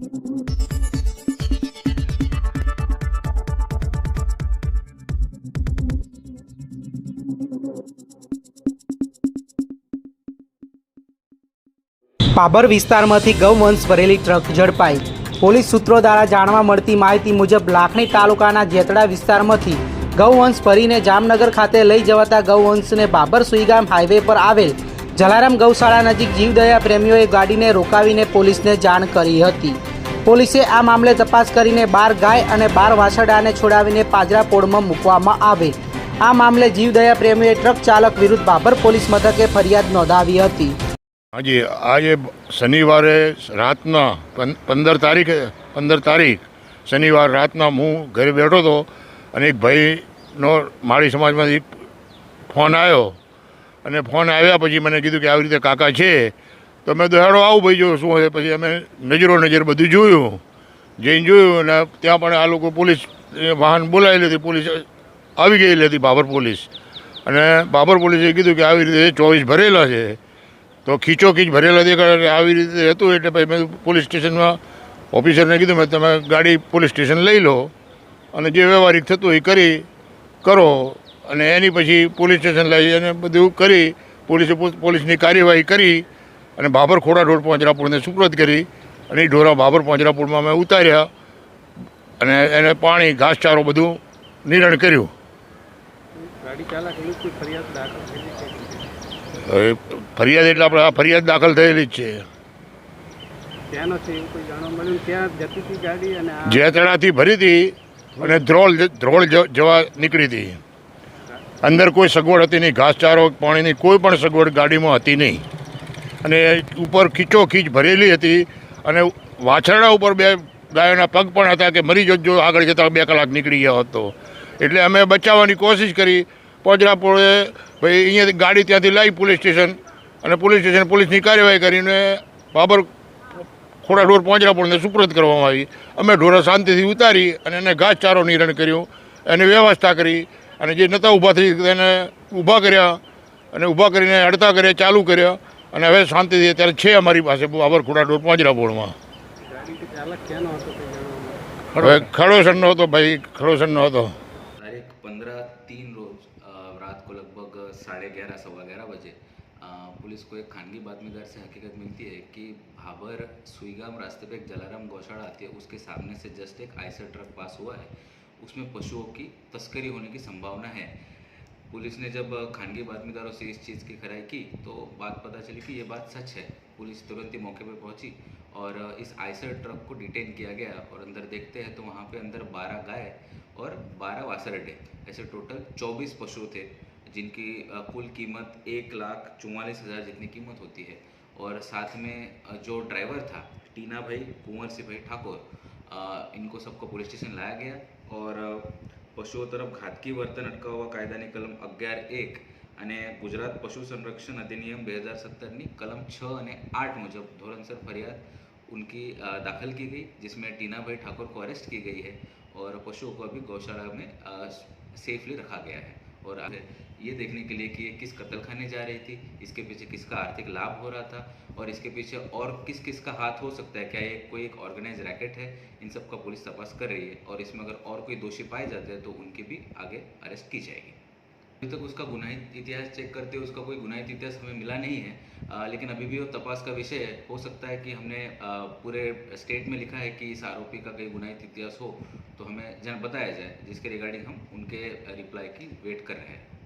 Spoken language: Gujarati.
પાભર વિસ્તારમાંથી ગૌવંશ ભરેલી ટ્રક ઝડપાઈ. પોલીસ સૂત્રો દ્વારા જાણવા મળતી માહિતી મુજબ લાખણી તાલુકાના જેતડા વિસ્તારમાંથી ગૌવંશ ભરીને જામનગર ખાતે લઈ જવાતા ગૌવંશને બાબર સુઈગામ હાઈવે પર આવેલ જલારામ ગૌશાળા નજીક જીવદયા પ્રેમીઓએ ગાડીને રોકાવીને પોલીસને જાણ કરી હતી. પોલીસે આ મામલે તપાસ કરીને બાર ગાય અને બાર વાછરડાને છોડાવીને પાંજરાપોળમાં મૂકવામાં આવે. આ મામલે જીવદયા પ્રેમીએ ટ્રક ચાલક વિરુદ્ધ બાબર પોલીસ મથકે ફરિયાદ નોંધાવી હતી. આજે આજે શનિવારે રાતના પંદર તારીખે, પંદર તારીખ, શનિવાર રાતના હું ઘરે બેઠો હતો અને એક ભાઈનો મારી સમાજમાંથી ફોન આવ્યો. અને ફોન આવ્યા પછી મને કીધું કે આવી રીતે કાકા છે તો મેં તો હેડો આવું ભાઈ જો શું છે પછી અમે નજરો નજર બધું જોયું. જઈને જોયું અને ત્યાં પણ આ લોકો પોલીસ વાહન બોલાવેલી હતી, પોલીસ આવી ગયેલી હતી, બાબર પોલીસ. અને બાબર પોલીસે કીધું કે આવી રીતે ચોવીસ ભરેલા છે. તો ખીચોખીચ ભરેલા દેખાડે આવી રીતે હતું એટલે પછી મેં પોલીસ સ્ટેશનમાં ઓફિસરને કીધું, મેં તમે ગાડી પોલીસ સ્ટેશન લઈ લો અને જે વ્યવહારિક થતું એ કરી કરો. અને એની પછી પોલીસ સ્ટેશન લઈ અને બધું કરી, પોલીસે પોલીસની કાર્યવાહી કરી અને બાબરખોડા રોડ પાંજરાપુરને સુપ્રત કરી અને એ ઢોરા બાબર પાંજરાપુરમાં અમે ઉતાર્યા અને એને પાણી ઘાસચારો બધું નિરણ કર્યું. ફરિયાદ એટલે આપણે આ ફરિયાદ દાખલ થયેલી જ છે. જે જેતડાથી ભરી હતી અને ધ્રોળ ધ્રોળ જવા નીકળી હતી. અંદર કોઈ સગવડ હતી નહીં. ઘાસચારો પાણીની કોઈ પણ સગવડ ગાડીમાં હતી નહીં. અને ઉપર ખીચોખીચ ભરેલી હતી અને વાછરડા ઉપર બે ગાયોના પગ પણ હતા કે મરી જજો, આગળ જતાં બે કલાક નીકળી ગયો હતો. એટલે અમે બચાવવાની કોશિશ કરી. પોજરાપોળે ભાઈ અહીંયા ગાડી ત્યાંથી લાવી પોલીસ સ્ટેશન અને પોલીસ સ્ટેશન પોલીસની કાર્યવાહી કરીને બાબર ખોડા ઢોર પાંજરાપોળને સુપ્રત કરવામાં આવી. અમે ઢોરો શાંતિથી ઉતારી અને એને ઘાસચારો નિરણ કર્યું. એની વ્યવસ્થા કરી અને જે નહોતા ઊભા થઈ એને ઊભા કર્યા અને ઊભા કરીને અડતા કર્યા, ચાલુ કર્યા. અને હવે શાંતિથી અત્યારે છે અમારી પાસે બાબર ખોડા ઢોર પાંજરાપોળમાં ગાડી કે ચાલક ક્યાંનો હતો કોઈ જાણવા મળ્યું હવે ખડોસરનો હતો ભાઈ ખડોસરનો હતો तारीख पंद्रह तीन रोज अ, रात को लगभग साढ़े ग्यारह सवा ग्यारह बजे अ, पुलिस को एक खानगी बातमीदार से हकीकत मिलती है कि भाबर सुईगाम रास्ते पे एक जलाराम गौशाला आती है उसके सामने से जस्ट एक आइसर ट्रक पास हुआ है उसमें पशुओं की तस्करी होने की संभावना है पुलिस ने जब खानगी बातमीदारों से इस चीज़ की खराई की तो बात पता चली कि ये बात सच है। पुलिस तुरंत ही मौके पर पहुँची और इस आइसर ट्रक को डिटेन किया गया और अंदर देखते हैं तो वहाँ पे अंदर 12 गाय और 12 वासरडे, ऐसे टोटल 24 पशु थे, जिनकी कुल कीमत एक लाख चौवालीस हज़ार जितनी कीमत होती है। और साथ में जो ड्राइवर था, टीना भाई, कुंवर सिंह भाई ठाकुर इनको सबको पुलिस स्टेशन लाया गया और પશુઓ તરફ ઘાતકી વર્તન અટકાવવા કાયદાની કલમ અગિયાર એક અને ગુજરાત પશુ સંરક્ષણ અધિનિયમ બે હજાર સત્તરની કલમ છ અને આઠ मुजब धोरनसर फरियाद उनकी अ, दाखिल की गई जिसमें टीना भाई ठाकुर को अरेस्ट की गई है और पशुओं को अभी गौशाला में सेफली रखा गया है और आगे ये देखने के लिए कि ये किस कत्ल खाने जा रही थी, इसके पीछे किसका आर्थिक लाभ हो रहा था, और इसके पीछे और किस किस का हाथ हो सकता है, क्या ये कोई एक ऑर्गेनाइज रैकेट है? इन सब का पुलिस तपास कर रही है और इसमें अगर और कोई दोषी पाए जाते हैं तो उनकी भी आगे अरेस्ट की जाएगी। अभी तक उसका गुनाहित इतिहास चेक करते हुए उसका कोई गुनाहित इतिहास हमें मिला नहीं है। आ, लेकिन अभी भी वो तपास का विषय है। हो सकता है कि हमने आ, पूरे स्टेट में लिखा है कि इस आरोपी का कहीं गुनाहित इतिहास हो तो हमें जन बताया जाए जिसके रिगार्डिंग हम उनके रिप्लाई की वेट कर रहे हैं।